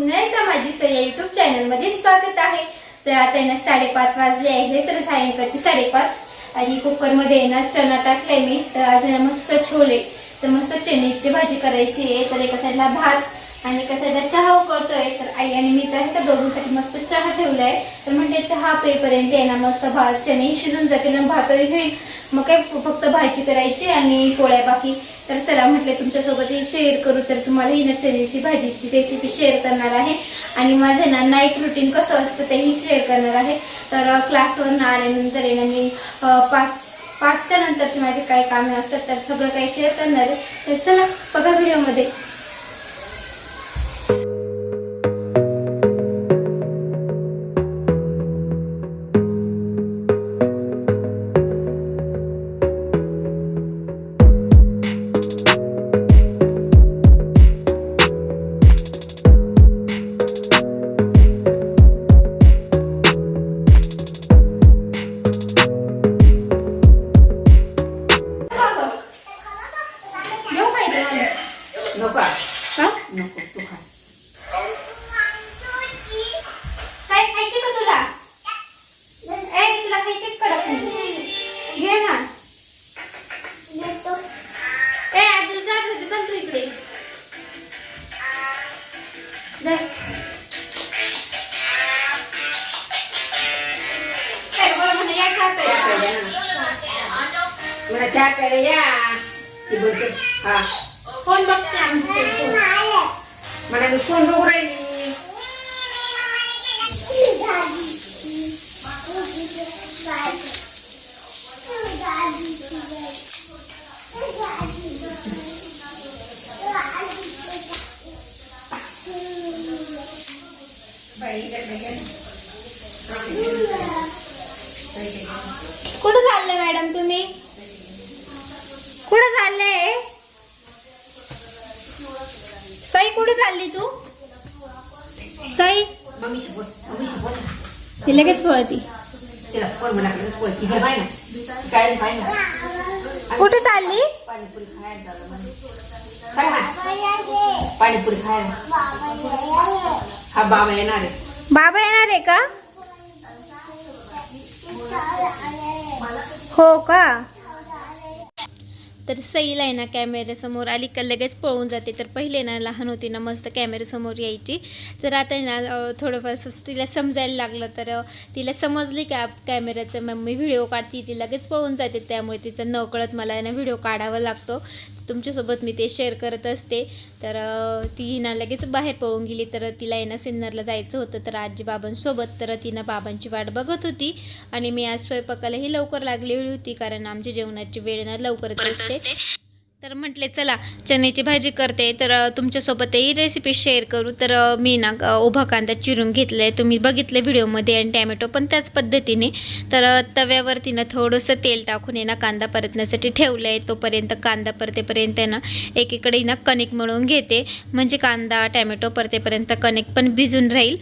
पुन्हा एकदा माझी सह्या युट्यूब चॅनलमध्ये स्वागत आहे. तर आता येणार साडेपाच वाजले आहे तर सायंकाळचे साडेपाच. आणि कुकरमध्ये येणार ना चणा टाकलाय मी तर आज मस्त छोले. तर मस्त चण्याची भाजी करायची आहे तर एका साईडला भात आणि एका साईडला चहा उकळतोय. तर आई आणि मी आहे तर दोघींसाठी मस्त चहा ठेवलाय. तर म्हणजे चहा पेपर्यंत येणार मस्त भात चणे शिजून जातील आणि भातही होईल. मग काय फक्त भाजी करायची आणि पोळ्या बाकी. तर चला म्हटलं तुमच्यासोबत हे शेअर करू. तर तुम्हाला ही ना चण्याची भाजीची रेसिपी शेअर करणार आहे. आणि माझं ना नाईट रुटीन कसं असतं तेही शेअर करणार आहे. तर क्लासवरून आल्यानंतर आहे ना मी पाच पाचच्या नंतरचे माझे काही कामे असतात तर सगळं काही शेअर करणार आहे. तर चला बघा व्हिडिओमध्ये मी राहिली कुठं चालले मॅडम तुम्ही? कुठं चालले? सई कुठे चालली तू? सई मम्मीशी बोल मम्मीशी बोल ती लगेच पळती तिला फोन म्हणा बोल ती घे पाय ना काय पाय ना कुठे चालली खायला म्हणे. पाणीपुरी खायला हा बाबा येणार आहे बाबा येणार आहे का हो का तर सईला आहे ना कॅमेऱ्यासमोर. आली का लगेच पळून जाते. तर पहिले ना लहान होती ना मस्त कॅमेऱ्यासमोर यायची. तर आता आहे ना थोडंफार असं तिला समजायला लागलं तर तिला समजली का कॅमेऱ्याचं? मम्मी व्हिडिओ काढते. ती लगेच पळून जाते. त्यामुळे तिचं नकळत मला ना व्हिडिओ काढावा लागतो. तुमच्यासोबत मी ते शेअर करत असते. तर ती ना लगेच बाहेर पळून गेली. तर तिला येणं सिन्नरला जायचं होतं. तर आजी बाबांसोबत तर तिनं बाबांची वाट बघत होती. आणि मी आज स्वयंपाकालाही लवकर लागलेली होती. कारण आमच्या जेवणाची वेळ ना लवकरच असते. तर म्हटले चला चण्याची भाजी करते. तर तुमच्यासोबतही रेसिपी शेअर करू. तर मी ना उभा कांदा चिरून घेतला आहे तुम्ही बघितलं व्हिडिओमध्ये आणि टॅमॅटो पण त्याच पद्धतीने. तर तव्यावरती ना थोडंसं तेल टाकून आहे ना कांदा परतण्यासाठी ठेवलं आहे तोपर्यंत कांदा परतेपर्यंत आहे ना एकीकडे ना कणिक मळून घेते. म्हणजे कांदा टॅमॅटो परतेपर्यंत कणिक पण भिजून राहील.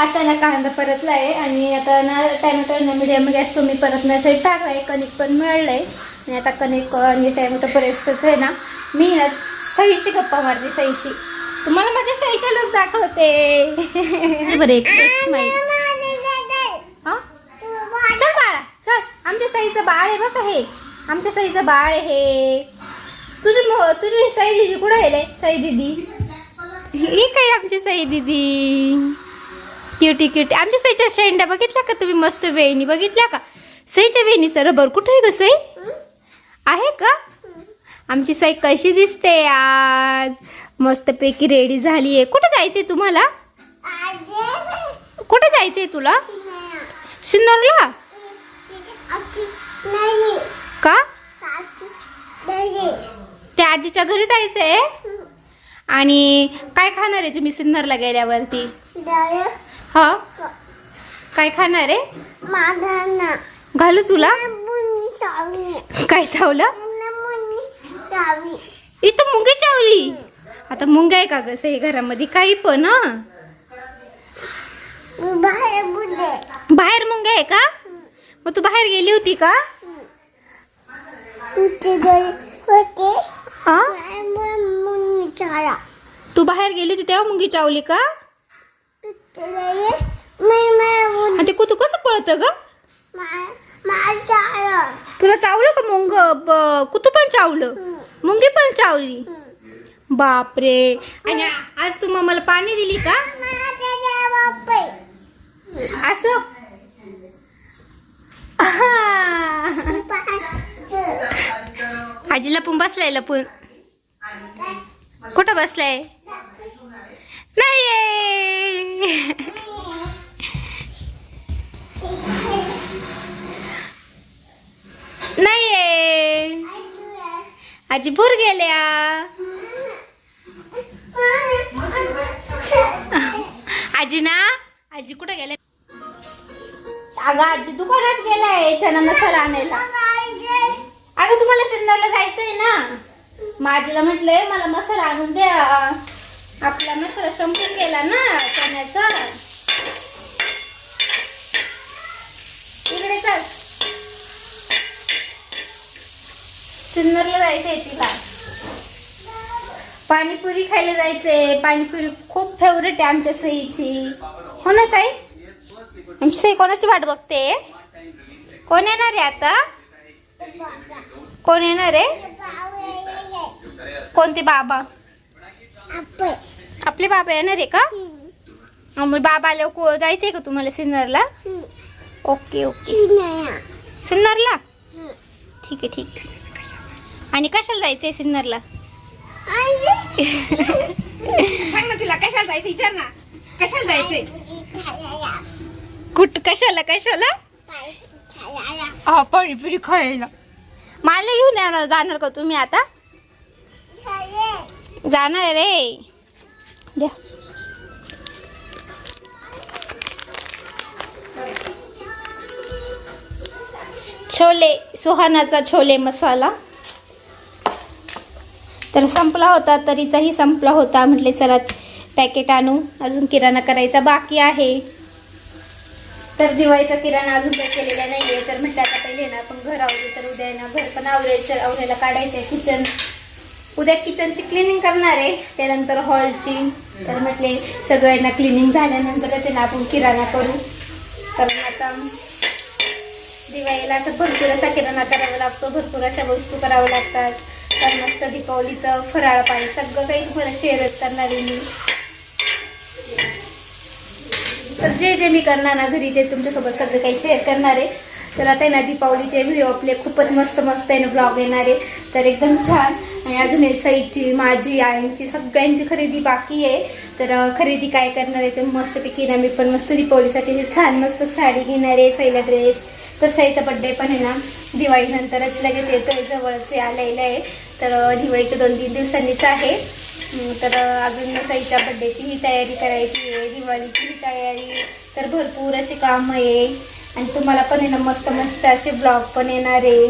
आता ना कांदा परतला आहे आणि आता ना टॅमॅटो ना मीडियम गॅस मी परतण्यासाठी टाकला आहे कणिक पण मिळलं आहे आणि आता कणिक आणि टॅमॅटो परतच आहे ना. मी ना सहीशी गप्पा मारते सहीशी. तुम्हाला माझ्या सहीचे लोक दाखवते. बरं एक. हा? चल बाळा चल. आमच्या साईचं बाळ आहे बघा हे. आमच्या साईचं बाळ आहे हे. तुझी तुझी साई दिदी कुठं आहे साई दिदी. ही काय आमची साई दीदी? क्युटी क्युटी आमच्या सईच्या शेंड्या बघितल्या का तुम्ही? मस्त वेणी बघितल्या का? सईच्या वेणीचा रबर कुठे आहे ग सई? आहे का? आमची सई कशी दिसते आज? मस्तपैकी रेडी झाली आहे. कुठं जायचंय तुम्हाला? कुठं जायचंय तुला? सिन्नरला का? त्या आजीच्या घरी जायचंय? आणि काय खाणार आहे तुम्ही सिन्नरला गेल्यावरती? हा? काय खाणार आहे? घालू तुला? काय चावलं? इथं मुंगी चावली. आता मुंग्या आहे का ग? सही घरामध्ये काही पण हा? बाहेर मुंग्या आहे का? मग तू बाहेर गेली होती का? हा? तू बाहेर गेली होती तेव्हा मुंगी चावली का? आणि ते कुतू कसं पळतं ग? तुला चावलं का मुंग? ब- कुतू पण चावलं? मुंगी पण चावली? बापरे. आणि आज तू मग मला पाणी दिली का? असं? आजीला पण बसलाय लपून. कुठं बसलाय? नाहीये. नाहीये. आजी भूर गेल्या. आजी ना आजी कुठे गेल्या? अगं आजी दुकानात गेलाय चना मसाला आणायला. अगं तुम्हाला सिन्नरला जायचंय ना? माझीला म्हटलंय मला मसाला आणून द्या. आपला मसाला संपून गेला ना चण्याचा. इकडे चाल. सिन्नरला जायचंय तिला. पाणीपुरी खायला जायचंय. पाणीपुरी खूप फेवरेट आहे आमच्या सईची. हो ना साई? आमची सई कोणाची वाट बघते? कोण येणार आहे आता? कोण येणार आहे? कोणते बाबा? आपले बाबा येणार आहे का? मग बाबा आल्यावर को जायचंय का तुम्हाला सिन्नरला? Okay okay. सिन्नरला. ठीक आहे ठीक आहे. आणि कशाला जायचंय सिन्नरला? सांग ना तिला कशाला जायचं विचार ना. कशाला जायचंय? कुठ कशाला कशाला? हा पाणीपुरी खायला. मला घेऊन येणार जाणार का तुम्ही आता? जाणार रे द्या. छोले सुहानाचा छोले मसाला. तर संपला होता तरीचाही संपला होता. म्हटले चला पॅकेट आणू. अजून किराणा करायचा बाकी आहे. तर दिवाळीचा किराणा अजून काही केलेला नाही आहे तर म्हटलं आता पहिले ना आपण घर आवरू तर उद्या ना घर पण आवरायचं आवरायला काढायचं आहे किचन उद्या किचनची क्लिनिंग करणार आहे. त्यानंतर हॉलची तर म्हटले सगळ्यांना क्लिनिंग झाल्यानंतर त्यांना ना आपण किराणा करू. कारण आता दिवाळीला असं भरपूर असा किराणा करावा लागतो. भरपूर अशा वस्तू कराव्या लागतात. तर मस्त दीपावलीचं फराळ पाणी सगळं काही तुम्हाला शेअरच करणार आहे मी. तर जे जे मी करणार ना घरी ते तुमच्यासोबत सगळं काही शेअर करणार आहे. तर आता ना दीपावलीचे व्हिडिओ आपले खूपच मस्त मस्त आहे ना ब्लॉग येणार आहे. तर एकदम छान. आणि अजून सईची माझी आईची सगळ्यांची खरेदी बाकी आहे. तर खरेदी काय करणार आहे ते मस्तपैकी ना मी पण मस्त दीपावलीसाठी छान मस्त साडी घेणार आहे सईला ड्रेस तर सईचा बड्डे पण आहे ना दिवाळीनंतरच लगेच येतोय जवळच आलेलं आहे. तर अं, दिवाळीच्या दोन तीन दिवसांनीच आहे. तर अजून सईच्या बड्डेची ही तयारी करायची आहे दिवाळीची ही तयारी. तर भरपूर असे काम आहे. आणि तुम्हाला पण आहे ना मस्त मस्त असे ब्लॉग पण येणार आहे.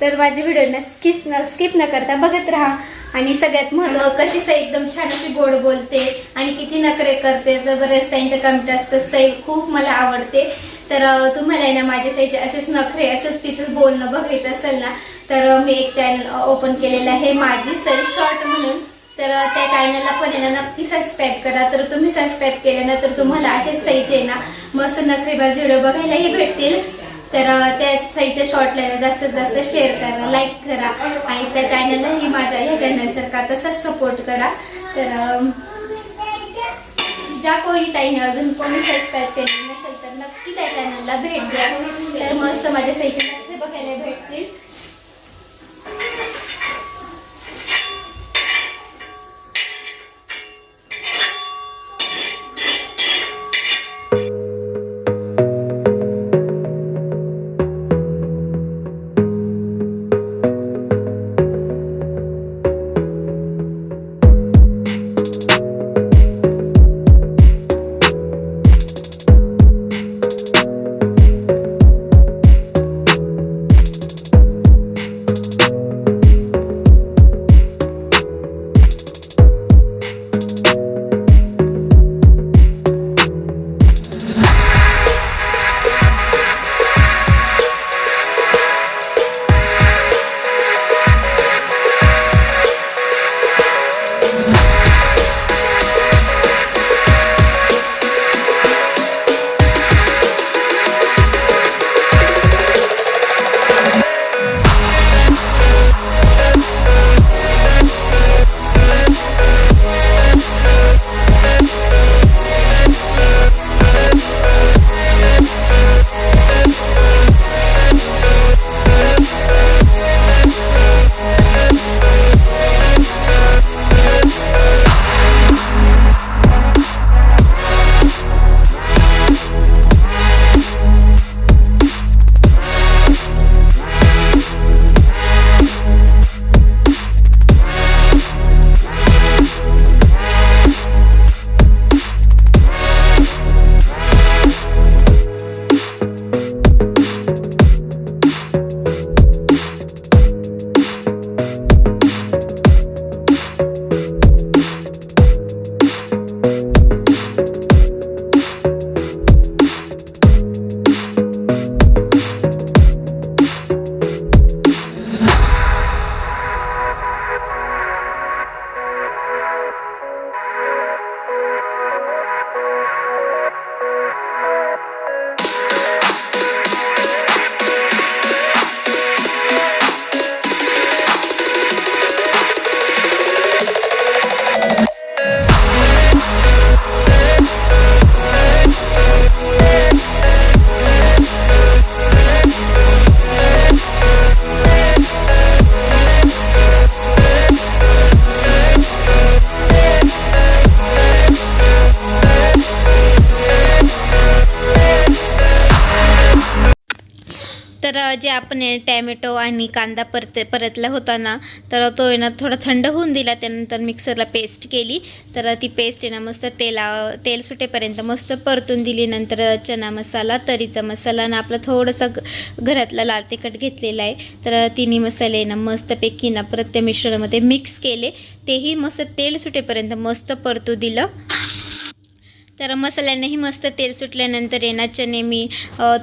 तर माझे व्हिडिओ न स्किप न स्किप न करता बघत राहा. आणि सगळ्यात महत्त्व कशी सई एकदम छान अशी गोड बोलते आणि किती नखरे करते. तर बरेच त्यांच्या कमेंट असतं सई खूप मला आवडते. तर तुम्हाला ना माझ्या सईचे असेच नखरे असंच तिचं बोलणं बघायचं असेल ना तर मी एक चॅनल ओपन केलेलं आहे माझी सई शॉर्ट म्हणून. तर त्या चॅनलला पण आहे ना नक्की सबस्क्राईब करा. तर तुम्ही सबस्क्राईब केलं ना तर तुम्हाला असेच सईचे ना मस्त नखरेबाज व्हिडिओ बघायलाही भेटतील. तर त्या त्या साईच्या शॉर्टला जास्तीत जास्त शेअर करा लाईक करा आणि त्या चॅनललाही माझ्या ह्या चॅनलसारखा तसाच सपोर्ट करा. तर ज्या कोणी ताईने अजून कोणी सबस्क्राईब केलेलं नसेल तर नक्की त्या चॅनलला भेट द्या. तर मस्त माझ्या साईचे बघायला भेटतील. तर जे आपण टॅमॅटो आणि कांदा परत परतला होता ना तर तो आहे ना थोडा थंड होऊन दिला. त्यानंतर मिक्सरला पेस्ट केली. तर ती पेस्ट आहे ना मस्त तेला तेल सुटेपर्यंत मस्त परतून दिली. नंतर चना मसाला तरीचा मसाला आणि आपला थोडंसं घरातला लाल तिखट घेतलेला आहे. तर तिन्ही मसाले ना मस्तपैकी ना परत त्या मिश्रणामध्ये मिक्स केले. तेही मस्त तेल सुटेपर्यंत मस्त परतू दिलं. तर मसाल्यांनाही मस्त तेल सुटल्यानंतर येणार चणे मी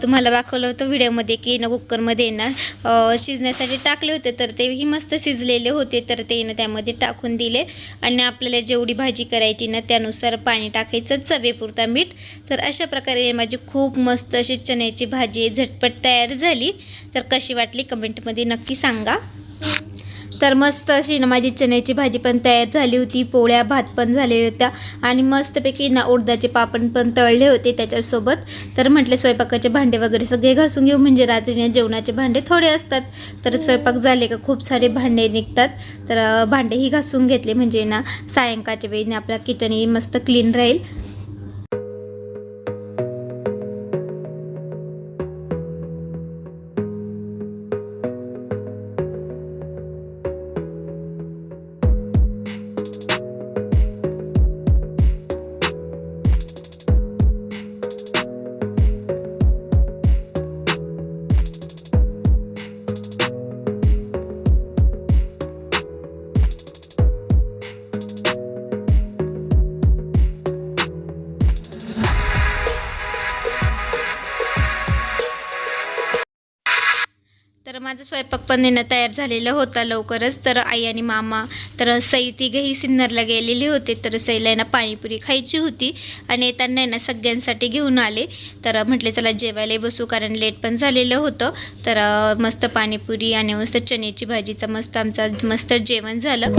तुम्हाला दाखवलं होतं व्हिडिओमध्ये की ना कुकरमध्ये येणार शिजण्यासाठी टाकले होते तर तेही मस्त शिजलेले होते तर ते ना त्यामध्ये टाकून दिले. आणि आपल्याला जेवढी भाजी करायची ना त्यानुसार पाणी टाकायचं चवेपुरता मीठ. तर अशा प्रकारे माझी खूप मस्त अशी चण्याची भाजी झटपट तयार झाली. तर कशी वाटली कमेंटमध्ये नक्की सांगा. तर मस्त अशी ना माझी चण्याची भाजी पण तयार झाली होती पोळ्या भात पण झाले होत्या आणि मस्तपैकी ना उडदाचे पापड पण तळले होते त्याच्यासोबत. तर म्हटले स्वयंपाकाचे भांडे वगैरे सगळे घासून घेऊ म्हणजे रात्रीने जेवणाचे भांडे थोडे असतात. तर स्वयंपाक झाले का खूप सारे भांडे निघतात. तर भांडेही घासून घेतले म्हणजे ना सायंकाळच्या वेळी आपला किचनही मस्त क्लीन राहील. स्वयंपाक पण येणं तयार झालेलं होता लवकरच. तर आई आणि मामा तर सई तिघेही सिन्नरला गेलेले होते. तर सईला यांना पाणीपुरी खायची होती आणि येताना आहे ना सगळ्यांसाठी घेऊन आले. तर म्हटले चला जेवायला बसू कारण लेट पण झालेलं होतं. तर मस्त पाणीपुरी आणि मस्त चण्याची भाजीचं मस्त आमचा मस्त जेवण झालं.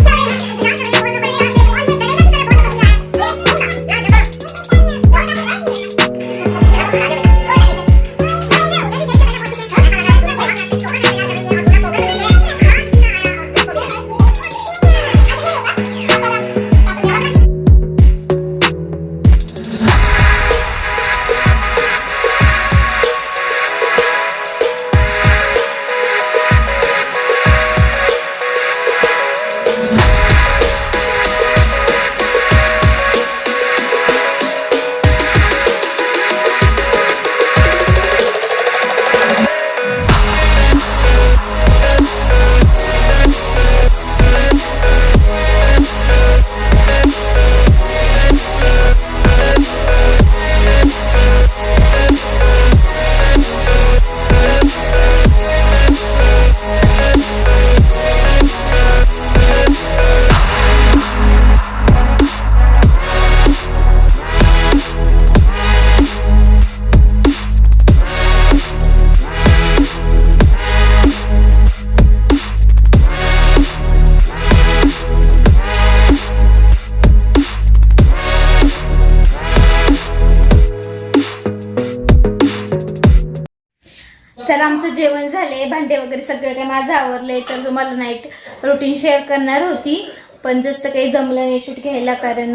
सगळं काही माझं आवरलंय तर तुम्हाला नाईट रुटीन शेअर करणार होती. पण जसं काही जमलं नाही शूट घ्यायला कारण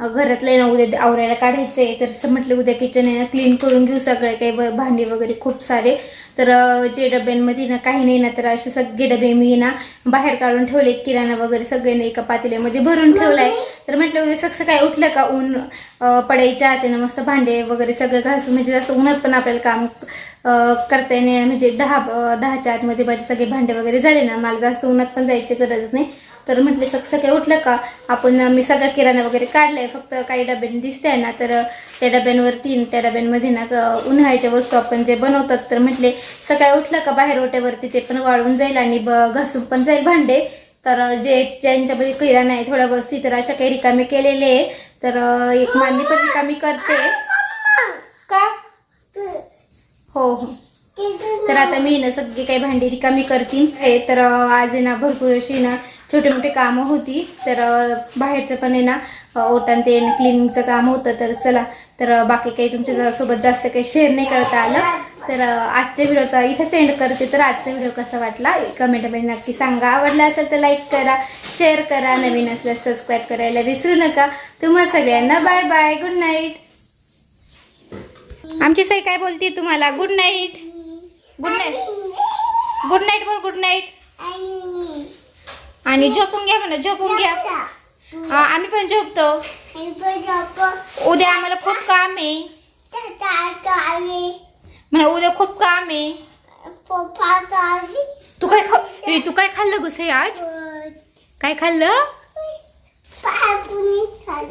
घरातलं ना उद्या आवरायला काढायचं आहे तर असं म्हटलं उद्या किचन आहे ना क्लीन करून घेऊ सगळे काही भांडे वगैरे खूप सारे. तर जे डब्यांमध्ये ना काही नाही ना तर असे सगळे डबे मी ना बाहेर काढून ठेवले किराणा वगैरे सगळे ना एका पातेल्यामध्ये भरून ठेवलाय. तर म्हटलं उद्या सगळं काय उठलं का? ऊन पडायच्या हाते ना मस्त भांडे वगैरे सगळं घासून म्हणजे जास्त उन्हात पण आपल्याला काम करता येणे म्हणजे दहा दहाच्या आतमध्ये माझे सगळे भांडे वगैरे झाले ना मला जास्त उन्हात पण जायची गरज नाही. तर म्हटले सग सकाळी उठलं का? आपण मी सगळा किराणा वगैरे काढलाय फक्त काही डब्याने दिसतंय ना तर त्या डब्यांवरती तीन त्या डब्यांमध्ये ना उन्हाळ्याच्या वस्तू आपण जे बनवतात तर म्हटले सकाळी उठलं का? बाहेर ओट्यावरती ते पण वाळून जाईल आणि ब- घासून पण जाईल भांडे. तर जे ज्यांच्यामध्ये किराणा आहे थोड्या वस्ती तर अशा काही रिकामे केलेले आहे. तर एक मान्य पण रिकामी करते. का? हो. हो तर आता मी ना सगळी काही भांडी रिकामी करतील हे तर आज आहे ना भरपूर अशी ना छोटे मोठे कामं होती. तर बाहेरचं पण आहे ना अं, ओटान ते क्लिनिंगचं काम होतं. तर चला तर बाकी काही तुमच्यासोबत जास्त काही शेअर नाही करता आलं. तर आजच्या व्हिडिओचा इथंच एंड करते. तर आजचा व्हिडिओ कसा वाटला? कमेंटमध्ये नक्की सांगा. आवडला असेल तर लाईक करा शेअर करा. नवीन असल्यास सबस्क्राईब करायला विसरू नका. तुम्हा सगळ्यांना बाय बाय गुड नाईट आमची सई काय बोलते तुम्हाला? Good night good night good night बोल गुड नाईट आणि झोपून घ्या म्हणा झोपून घ्या. आम्ही पण झोपतो. उद्या आम्हाला खूप काम आहे. म्हणा उद्या खूप काम आहे. तू काय खा तू काय खाल्लं गुसे आज? काय खाल्लं?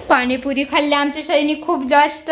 पाणीपुरी खाल्ली. आमच्या शाईनी खूप जास्त.